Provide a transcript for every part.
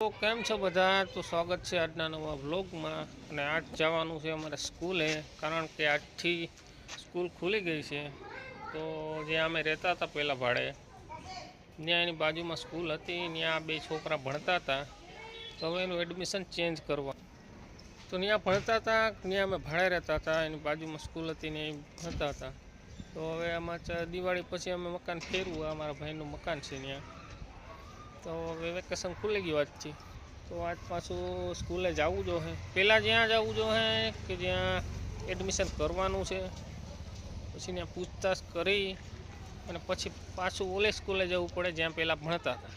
તો કેમ છો બધા? તો સ્વાગત છે આજના નવા વ્લોગમાં. અને આજ જવાનું છે અમારે સ્કૂલે, કારણ કે આજથી સ્કૂલ ખુલી ગઈ છે. તો જ્યાં અમે રહેતા હતા પહેલાં ભાડે, ત્યાં એની બાજુમાં સ્કૂલ હતી, ત્યાં બે છોકરા ભણતા હતા. તો હવે એનું એડમિશન ચેન્જ કરવા. તો ત્યાં ભણતા હતા, ત્યાં અમે ભાડે રહેતા હતા, એની બાજુમાં સ્કૂલ હતી ને ભણતા હતા. તો હવે આમાં દિવાળી પછી અમે મકાન ફેરવું અમારા ભાઈનું મકાન છે ત્યાં. તો વેકેશન ખુલી ગયું આજથી. તો આજ પાછું સ્કૂલે જવું જોઈએ પહેલાં જ્યાં જવું જોઈએ કે જ્યાં એડમિશન કરવાનું છે, પછી ત્યાં પૂછતાછ કરી અને પછી પાછું ઓલે સ્કૂલે જવું પડે જ્યાં પહેલાં ભણતા હતા.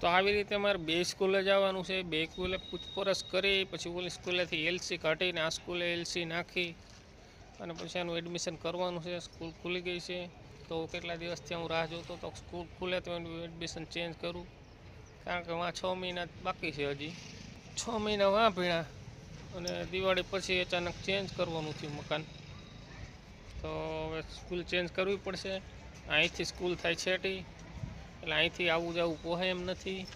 તો આવી રીતે મારે બે સ્કૂલે જવાનું છે. બે સ્કૂલે પૂછપરછ કરી, પછી ઓલી સ્કૂલેથી એલસી કાઢીને આ સ્કૂલે એલસી નાખી અને પછી આનું એડમિશન કરવાનું છે. સ્કૂલ ખુલી ગઈ છે. તો કેટલા દિવસથી હું રાહ જોતો તો સ્કૂલ ખુલે તો એનું એડમિશન ચેન્જ કરું. કારણ કે વાં છ મહિના બાકી છે હજી. છ મહિના વાં ભીણા. અને દિવાળી પછી અચાનક ચેન્જ કરવાનું થયું મકાન. તો હવે સ્કૂલ ચેન્જ કરવી પડશે. અહીંથી સ્કૂલ થાય છેટી. એટલે અહીંથી આવવું જવું પોહે એમ નથી.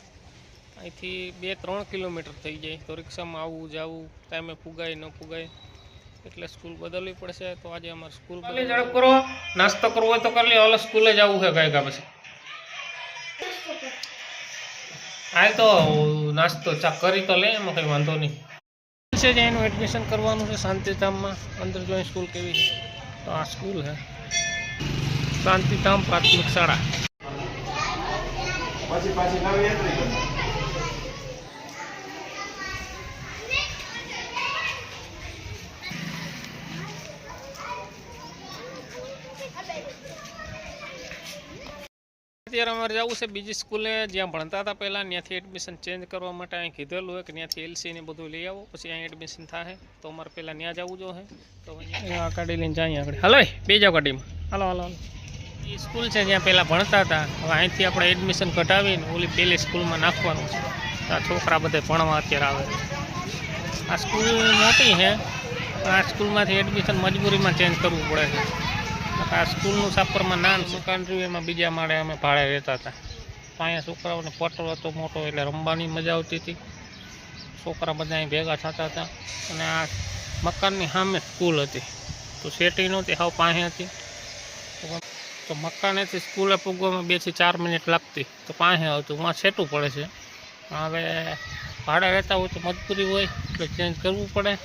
અહીંથી બે ત્રણ કિલોમીટર થઈ જાય. તો રિક્ષામાં આવવું જવું ટાઈમે ફુગાય ન પુગાય. એટલે સ્કૂલ બદલવી પડશે તો આજે અમારે સ્કૂલ ઝડપ કરો. નાસ્તો કરવો હોય તો કરી લે ઓલો સ્કૂલે જવું છે ગાયકા પછી. હાલ તો નાસ્તો ચા કરી તો લે એમાં કંઈ વાંધો નહીં. છે જે એનું એડમિશન કરવાનું છે શાંતિધામમાં. અંદર જોઈ સ્કૂલ કેવી છે. તો આ સ્કૂલ છે. શાંતિધામ પ્રાથમિક શાળા. પછી પાછી અત્યારે અમારે જવું છે બીજી સ્કૂલે જ્યાં ભણતા હતા પહેલાં. ત્યાંથી એડમિશન ચેન્જ કરવા માટે અહીં કીધેલું હોય કે ત્યાંથી એલસી ને બધું લઈ આવો. પછી અહીં એડમિશન થાય તો અમારે પહેલાં ત્યાં જવું જોઈએ તો અહીંયા ગાડી લઈને જાય આગળ. હાલો એ, બે જાઓ ગાડીમાં. હાલો હાલો હાલો. એ સ્કૂલ છે જ્યાં પહેલાં ભણતા હતા. હવે અહીંથી આપણે એડમિશન કઢાવીને ઓલી પહેલી સ્કૂલમાં નાખવાનું છે. તો આ છોકરા બધે ભણવા અત્યારે આવે આ સ્કૂલ મોટી છે. પણ આ સ્કૂલમાંથી એડમિશન મજબૂરીમાં ચેન્જ કરવું પડે છે. નકર આ સ્કૂલનું સાપરમાં નાન મકાન રહ્યું એમાં બીજા માળે અમે ભાડે રહેતા હતા. અહીંયા છોકરાઓને પટલ હતો મોટો, એટલે રમવાની મજા આવતી હતી. છોકરા બધા અહીં ભેગા થતા હતા. અને આ મકાનની સામે સ્કૂલ હતી. તો શેટી નહોતી, હાવ પાસે હતી. તો- તો મકાનેથી સ્કૂલે પૂગવામાં બેથી ચાર મિનિટ લાગતી. તો પાસે આવતું માં સેટું પડે છે. હવે ભાડે રહેતા હોય તો મજબૂરી હોય, એટલે ચેન્જ કરવું પડે.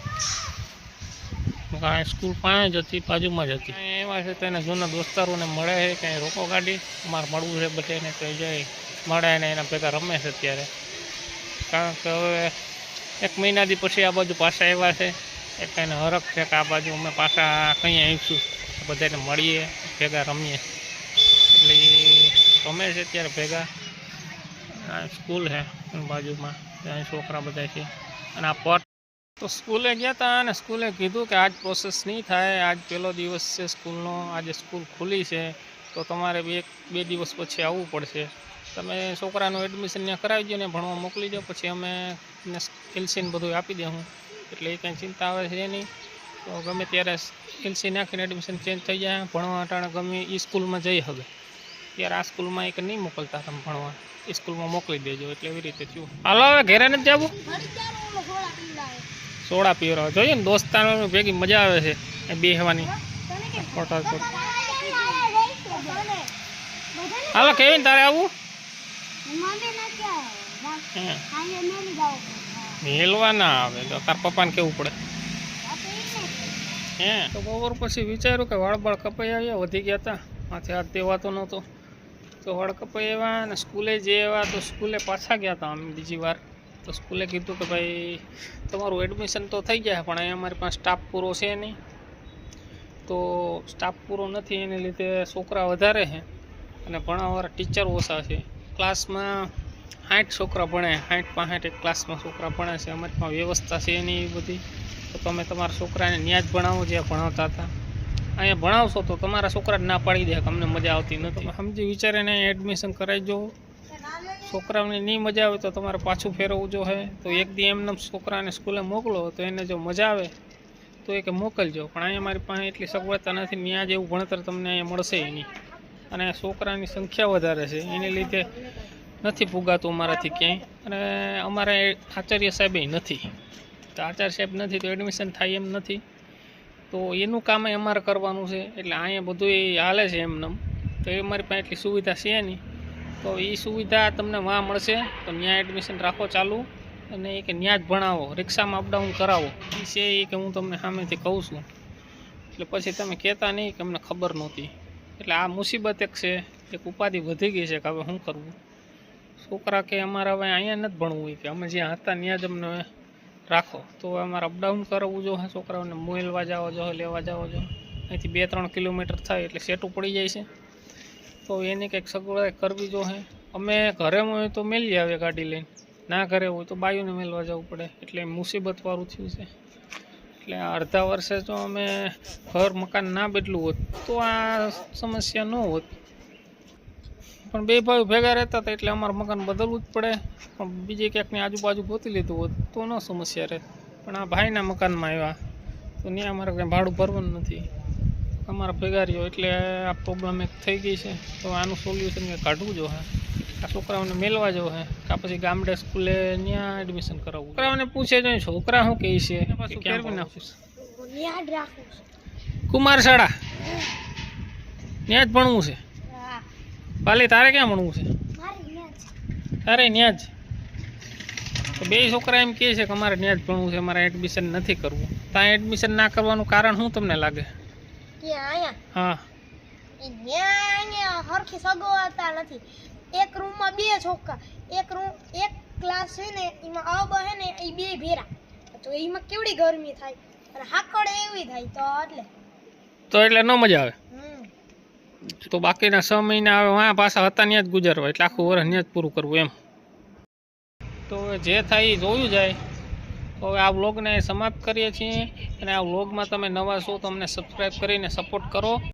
કારણ સ્કૂલ પાસે જ હતી, બાજુમાં જ હતી. એમાં છે તેને જૂના દોસ્તારોને મળે છે, ક્યાંય રોકો ગાડી અમારે મળવું છે બધાને, તો જાય, મળે ને એના ભેગા રમે છે અત્યારે. કારણ કે હવે એક મહિનાથી પછી આ બાજુ પાછા આવ્યા છે એક એને હરખ છે કે આ બાજુ અમે પાછા કંઈ આવીશું બધાને મળીએ, ભેગા રમીએ. એટલે રમે છે અત્યારે ભેગા. સ્કૂલ છે, બાજુમાં, ત્યાં છોકરા બધા છે. અને આ પટ તો સ્કૂલે ગયા હતા અને સ્કૂલે કીધું કે આજ પ્રોસેસ નહીં થાય, આજ પહેલો દિવસ છે સ્કૂલનો, આજે સ્કૂલ ખુલી છે, તો તમારે બે બે દિવસ પછી આવવું પડશે. તમે છોકરાનું એડમિશન ત્યાં કરાવી દો ને ભણવા મોકલી દો, પછી અમે એને એલસીને બધું આપી દે હું. એટલે એ કંઈ ચિંતા આવે છે નહીં. તો ગમે ત્યારે એલસી નાખીને એડમિશન ચેન્જ થઈ જાય, ભણવા અટાણે ગમે એ સ્કૂલમાં જઈ હવે. ત્યારે આ સ્કૂલમાં એક નહીં મોકલતા તમે ભણવા. એ સ્કૂલમાં મોકલી દેજો, એટલે એવી રીતે થયું. હાલો, હવે ઘરે નથી જવું? સોડા પીવરા જોઈએ ને દોસ્તારો ભેગી મજા આવે છે બેહવાની. ફોટા હાલો હાલો ને તારે આવું? મેલવા ના આવે, તો તાર પપ્પાને કેવું પડે? હે. તો બપોર પછી વિચાર્યું કે વાળ કપાઈ આવ્યા વધી ગયા હતા માથે હાથ દેવાતો નહોતો. તો વાળ કપાઈ આવ્યા અને સ્કૂલે જે આવ્યા તો સ્કૂલે પાછા ગયા હતા અમે બીજી વાર. તો સ્કૂલે કીધું કે ભાઈ, તમારું એડમિશન તો થઈ જાય, પણ અહીંયા અમારી પાસે સ્ટાફ પૂરો છે નહીં. તો સ્ટાફ પૂરો નથી, એને લીધે છોકરા વધારે છે અને ભણાવવાળા ટીચર ઓછા છે. ક્લાસમાં સાઠ છોકરા ભણે સાઠ પાંસઠ એક ક્લાસમાં છોકરા ભણે છે. અમારી પાસે વ્યવસ્થા છે એની એવી બધી. તો તમે તમારા છોકરાને ત્યાં જ ભણાવો, જ્યાં ભણાવતા હતા. અહીંયા ભણાવશો તો તમારા છોકરાને ના પાડી દે અમને મજા આવતી નથી. સમજી વિચારીને એડમિશન કરાવી જો છોકરાઓને નહીં મજા આવે તો તમારે પાછું ફેરવવું જો હે. તો એક દી એમને છોકરાને સ્કૂલે મોકલો, તો એને જો મજા આવે, તો એ કે મોકલજો. પણ અહીંયા મારી પાસે એટલી સગવડતા નથી ત્યાં જેવું ભણતર તમને અહીંયા મળશે નહીં. અને છોકરાની સંખ્યા વધારે છે, એને લીધે નથી પુગાતું અમારાથી ક્યાંય. અને અમારે આચાર્ય સાહેબે નથી. તો આચાર્ય સાહેબ નથી, તો એડમિશન થાય એમ નથી. તો એનું કામ અમારે કરવાનું છે, એટલે અહીંયા બધું એ હાલે છે એમનેમ. તો એ મારી પાસે એટલી સુવિધા છે નહીં. તો એ સુવિધા તમને વાં મળશે. તો ત્યાં એડમિશન રાખો ચાલુ અને એ કે ત્યાં જ ભણાવો, રિક્ષામાં અપડાઉન કરાવો. એ છે એ કે હું તમને સામેથી કહું છું. એટલે પછી તમે કહેતા નહીં કે અમને ખબર નહોતી. એટલે આ મુસીબત એક છે, એક ઉપાધિ વધી ગઈ છે કે હવે શું કરવું? છોકરા કે અમારે હવે અહીંયા નથી ભણવું કે અમે જ્યાં હતા ત્યાં જ અમને રાખો. તો અમારે અપડાઉન કરવું જો છોકરાઓને મોલવા જાવ જો લેવા જાઓ જો અહીંથી બે ત્રણ કિલોમીટર થાય એટલે સેટું પડી જાય છે. તો એની કંઈક સગવડ કરવી જો હે અમે ઘરે હોય તો મેલી આવે ગાડી લઈને. ના ઘરે હોય તો બાયુને મેલવા જવું પડે. એટલે મુસીબતવાળું થયું છે. એટલે અડધા વર્ષે જો અમે ઘર મકાન ના બદલું હોત તો આ સમસ્યા ન હોત. પણ બે ભાઈ ભેગા રહેતા હતા એટલે અમારે મકાન બદલવું જ પડે. પણ બીજે ક્યાંકની આજુબાજુ ગોતી લીધું હોત તો ન સમસ્યા રહે. પણ આ ભાઈના મકાનમાં આવ્યા. તો ત્યાં અમારે કંઈ ભાડું ભરવાનું નથી. અમારા ભેગા રહ્યો એટલે આ પ્રોબ્લેમ એક થઈ ગઈ છે. તો આનું સોલ્યુશન કંઈ કાઢવું જો હે? આ છોકરાઓને મેળવા જવું હે? કા પછી ગામડે સ્કૂલે ત્યાં એડમિશન કરાવવું? છોકરાઓને પૂછે જો છોકરા શું કહે છે? કે ક્યાં ભણાવું છે? યાદ રાખું છું. કુમાર શાળા ત્યાં જ ભણવું છે? હા. પાલી તારે ક્યાં ભણવું છે? તારે ત્યાં જ? તો બે છોકરા એમ કહે છે કે અમારે ત્યાં જ ભણવું છે અમારે એડમિશન નથી કરવું. ત્યાં એડમિશન ના કરવાનું કારણ શું તમને લાગે? કે અહીંયા હા. અહીંયા હરખી સગવડતા નથી. એક રૂમમાં બે છોકરા. એક રૂમ એક ક્લાસ છે ને એમાં અબ હે ને એ બે ભેરા. તો એમાં કેવડી ગરમી થાય? અને હાકડ એવી થાય તો એટલે. તો એટલે ન મજા આવે. તો બાકીના છ મહિના આવે વાં પાછા હતા ત્યાં જ ગુજારવા. એટલે આખું વર્ષ ત્યાં જ પૂરું કરવું એમ. તો જે થાય એ જોયું જાય. તો હવે આ વ્લોગને સમાપ્ત કરીએ છીએ અને આ વ્લોગમાં તમે નવા છો તો અમને સબસ્ક્રાઈબ કરીને સપોર્ટ કરો.